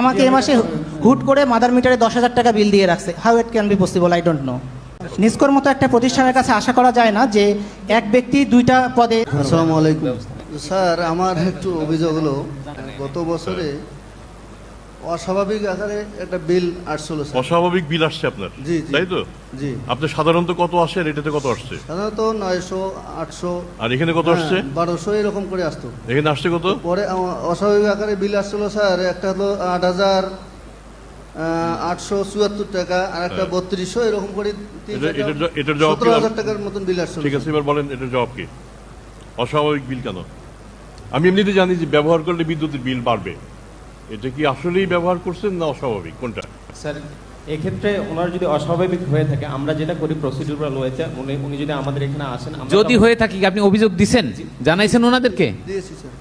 আমাকে এ মাসে হুট করে মাদার মিটারে দশ হাজার টাকা বিল দিয়ে রাখছে। How it can be possible I don't know নিস্কোর মতো একটা প্রতিষ্ঠানের কাছে আশা করা যায় না যে এক ব্যক্তি দুইটা পদে আসসালামু আলাইকুম। স্যার, আমার একটু অভিযোগ হলো। গত বছরে অস্বাভাবিক আকারে একটা বিল আসছিল অস্বাভাবিক বিল আসছে আপনার? জি। তাই তো? জি। আপনি সাধারণত কত আসে আর এটাতে কত আসছে? সাধারণত নয়শো আটশো। আর এখানে কত আসছে? বারোশো এরকম করে আসতো। এখানে আসছে কত? পরে অস্বাভাবিক আকারে বিল আসছিল স্যার একটা হলো আট হাজার আটশো চুয়াত্তর টাকা আর একটা হ্যাঁ। বত্রিশশো এরকম করে এটার জবাব সতেরো হাজার টাকার মতন বিল আসছিল ঠিক আছে এবার বলেন এটার জবাব কি? অস্বাভাবিক বিল কেন? আমি এমনিতে জানি যে ব্যবহার করলে বিদ্যুতের বিল বাড়বে। এটা কি আসলেই ব্যবহার করছেন না অস্বাভাবিক? কোনটা? স্যার এক্ষেত্রে ওনার যদি অস্বাভাবিক হয়ে থাকে আমরা যেটা করি প্রসিডিউরাল রয়েছে উনি উনি যদি আমাদের এখানে আসেন যদি হয়ে থাকি আপনি অভিযোগ দিছেন? জানাইছেন ওনাদেরকে?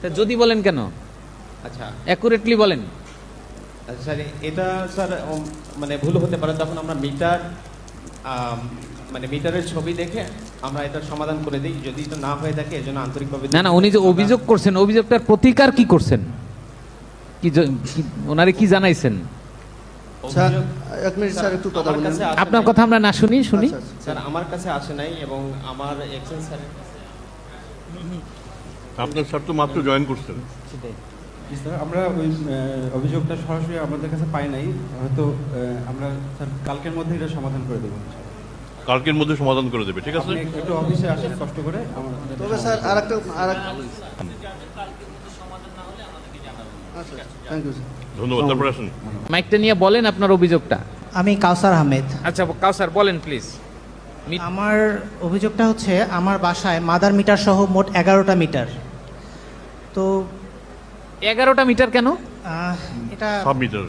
তা যদি বলেন কেন? আচ্ছা। অ্যাকুরেটলি বলেন। আচ্ছা, স্যার এটা স্যার মানে ভুল হতে পারে। তখন আমরা মিটার মানে মিটারের ছবি দেখে আমরা এটার সমাধান করে দিই। যদি এটা না হয়ে থাকে এজন্য আন্তরিকভাবে না না উনি যে অভিযোগ করছেন অভিযোগটার প্রতিকার কি করছেন? কি ওনারে কি জানাইছেন? স্যার স্যার আসে আপনার কথা আমরা না শুনি শুনি। আচ্ছা, আচ্ছা। স্যার আমার কাছে আসে নাই এবং আমার এক্সেল স্যারের আপনার স্যার তো মাত্র জয়েন করছেন। স্যার আমরা ওই অভিযোগটা সরাসরি আমাদের কাছে পাই নাই। হয়তো আমরা স্যার কালকের মধ্যে এটা সমাধান করে দেবো কালকের মধ্যে সমাধান করে দেবে ঠিক আছে? একটু অফিসে আসেন কষ্ট করে। আমার তবে স্যার আর একটা আর আচ্ছা থ্যাংক ইউ স্যার ধন্যবাদ তারপরে আসেন। মাইকটা নিয়ে বলেন আপনার অভিযোগটা। আমি কাউসার আহমেদ। আচ্ছা কাউসার বলেন প্লিজ আমার অভিযোগটা হচ্ছে আমার বাসায় মাদার মিটার সহ মোট এগারোটা মিটার। তো এগারোটা মিটার কেন? এটা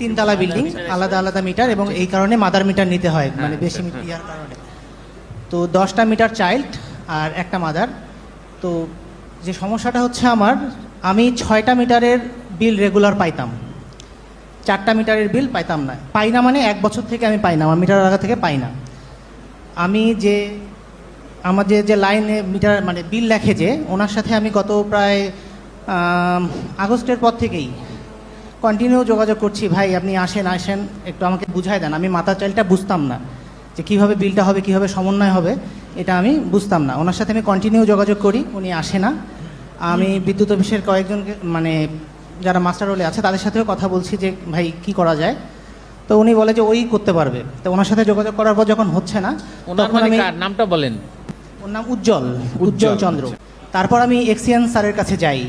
তিনতলা বিল্ডিং আলাদা আলাদা মিটার এবং এই কারণে মাদার মিটার নিতে হয় মানে বেশি মিটার ইয়ার কারণে। তো দশটা মিটার চাইল্ড আর একটা মাদার। তো যে সমস্যাটা হচ্ছে আমার আমি ছয়টা মিটারের বিল রেগুলার পাইতাম। চারটা মিটারের বিল পাইতাম না। পাই না মানে এক বছর থেকে আমি পাই না, আমার মিটার লাগা থেকে পাই না। আমি যে, আমার যে যে লাইনে মিটার মানে বিল লেখে যে, ওনার সাথে আমি গত প্রায় আগস্টের পর থেকেই কন্টিনিউ যোগাযোগ করছি, ভাই, আপনি আসেন আসেন, একটু আমাকে বুঝাই দেন। আমি মাথা চালটা বুঝতাম না যে কীভাবে বিলটা হবে, কীভাবে সমন্বয় হবে, এটা আমি বুঝতাম না। ওনার সাথে আমি কন্টিনিউ যোগাযোগ করি, উনি আসে না। আমি বিদ্যুৎ অফিসের কয়েকজনকে মানে যারা মাস্টার রোলে আছে তাদের সাথেও কথা বলছি যে ভাই কি করা যায়? তো উনি বলে যে ওই করতে পারবে। তো ওনার সাথে যোগাযোগ করার পর যখন হচ্ছে না তখন মানে আমি নামটা বলেন। ওর নাম উজ্জ্বল উজ্জ্বল চন্দ্র। তারপর আমি এক্সিয়ান স্যারের কাছে যাই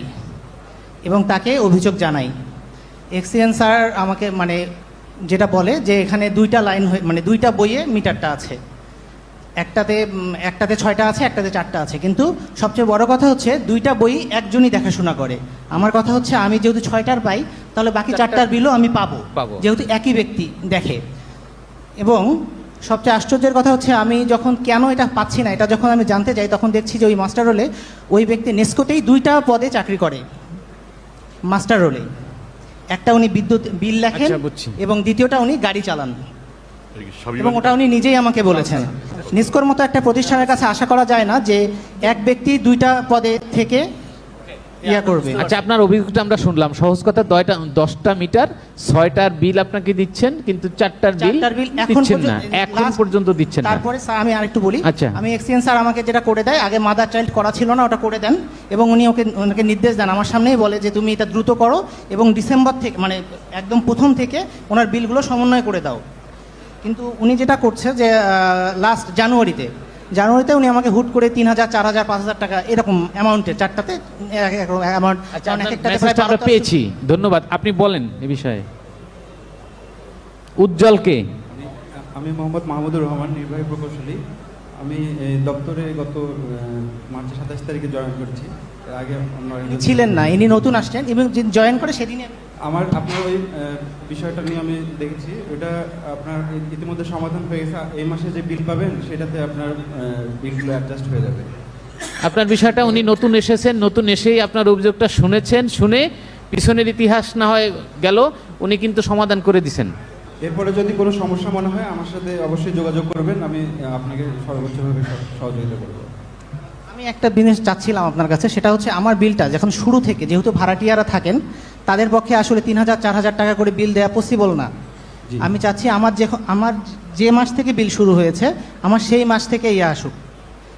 এবং তাকে অভিযোগ জানাই। এক্সিয়ান স্যার আমাকে মানে যেটা বলে যে এখানে দুইটা লাইন হয়ে মানে দুইটা বইয়ে মিটারটা আছে। একটাতে একটাতে ছয়টা আছে একটাতে চারটা আছে। কিন্তু সবচেয়ে বড় কথা হচ্ছে দুইটা বই একজনই দেখাশোনা করে। আমার কথা হচ্ছে আমি যেহেতু ছয়টার পাই তাহলে বাকি চারটার বিলও আমি পাবো। পাবো। যেহেতু একই ব্যক্তি দেখে। এবং সবচেয়ে আশ্চর্যের কথা হচ্ছে আমি যখন কেন এটা পাচ্ছি না এটা যখন আমি জানতে যাই তখন দেখছি যে ওই মাস্টার রোলে ওই ব্যক্তি নেস্কোতেই দুইটা পদে চাকরি করে। মাস্টার রোলে। একটা উনি বিদ্যুৎ বিল লেখেন আচ্ছা, এবং দ্বিতীয়টা উনি গাড়ি চালান। এবং ওটা উনি নিজেই আমাকে বলেছেন। নিস্কোর মতো একটা প্রতিষ্ঠানের কাছে আশা করা যায় না যে এক ব্যক্তি দুইটা পদে থেকে ইয়া করবে। আচ্ছা আপনার অভিযোগটা আমরা শুনলাম। সহজ কথা দয়টা দশটা মিটার ছয়টার বিল আপনাকে দিচ্ছেন কিন্তু চারটার বিল দিচ্ছেন না। এখন পর্যন্ত দিচ্ছেন না। তারপরে স্যার আমি আরেকটু বলি। আচ্ছা। আমি এক্সিয়েন্স স্যার আমাকে যেটা করে দেয় আগে মাদার চাইল্ড করা ছিল না ওটা করে দেন এবং উনি ওকে ওনাকে নির্দেশ দেন। আমার সামনেই বলে যে তুমি এটা দ্রুত করো এবং ডিসেম্বর থেকে মানে একদম প্রথম থেকে ওনার বিলগুলো সমন্বয় করে দাও। কিন্তু উনি যেটা করছে যে লাস্ট জানুয়ারিতে জানুয়ারিতে উনি আমাকে হুট করে তিন হাজার চার হাজার পাঁচ হাজার টাকা এরকম অ্যামাউন্টে চারটাতে অ্যামাউন্ট আচ্ছা আমরা পেয়েছি। ধন্যবাদ। আপনি বলেন এ বিষয়ে। উজ্জ্বলকে। আমি মোহাম্মদ মাহমুদুর রহমান নির্বাহী প্রকৌশলী। আমি এই দপ্তরে গত মার্চের সাতাশ তারিখে জয়েন করেছি। এর আগে ছিলেন না ইনি নতুন আসছেন এবং জয়েন করে সেদিনে আমার আপনার ওই বিষয়টা নিয়ে আমি দেখেছি। ওটা আপনার ইতিমধ্যে সমাধান হয়ে গেছে। এই মাসে যে বিল পাবেন সেটাতে আপনার বিলগুলো অ্যাডজাস্ট হয়ে যাবে। আপনার বিষয়টা উনি নতুন এসেছেন নতুন এসেই আপনার অভিযোগটা শুনেছেন শুনে পিছনের ইতিহাস না হয় গেল উনি কিন্তু সমাধান করে দিছেন। এরপরে যদি কোনো সমস্যা মনে হয় আমার সাথে অবশ্যই যোগাযোগ করবেন। আমি আপনাকে সর্বোচ্চভাবে সহযোগিতা করব। আমি একটা জিনিস চাচ্ছিলাম আপনার কাছে সেটা হচ্ছে আমার বিলটা যখন শুরু থেকে যেহেতু ভাড়াটিয়ারা থাকেন তাদের পক্ষে আসলে তিন হাজার চার হাজার টাকা করে বিল দেওয়া পসিবল না। আমি চাচ্ছি আমার যে আমার যে মাস থেকে বিল শুরু হয়েছে আমার সেই মাস থেকে ইয়ে আসুক।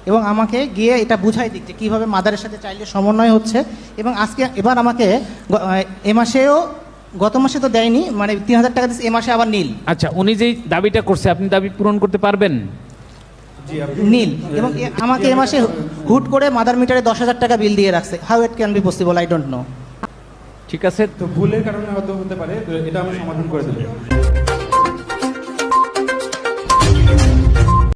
এবং আমাকে গিয়ে এটা বুঝাই দিক যে কীভাবে মাদারের সাথে চাইলে সমন্বয় হচ্ছে। এবং আজকে এবার আমাকে এ মাসেও গত মাসে তো দেয়নি মানে তিন হাজার টাকা দিচ্ছে এ মাসে আবার নীল। আচ্ছা উনি যেই দাবিটা করছে আপনি দাবি পূরণ করতে পারবেন? নীল এবং আমাকে এ মাসে হুট করে মাদার মিটারে দশ হাজার টাকা বিল দিয়ে রাখছে। How it can be possible I don't know ঠিক আছে। তো ভুলের কারণে হয়তো হতে পারে এটা আমি সমাধান করে দেবো।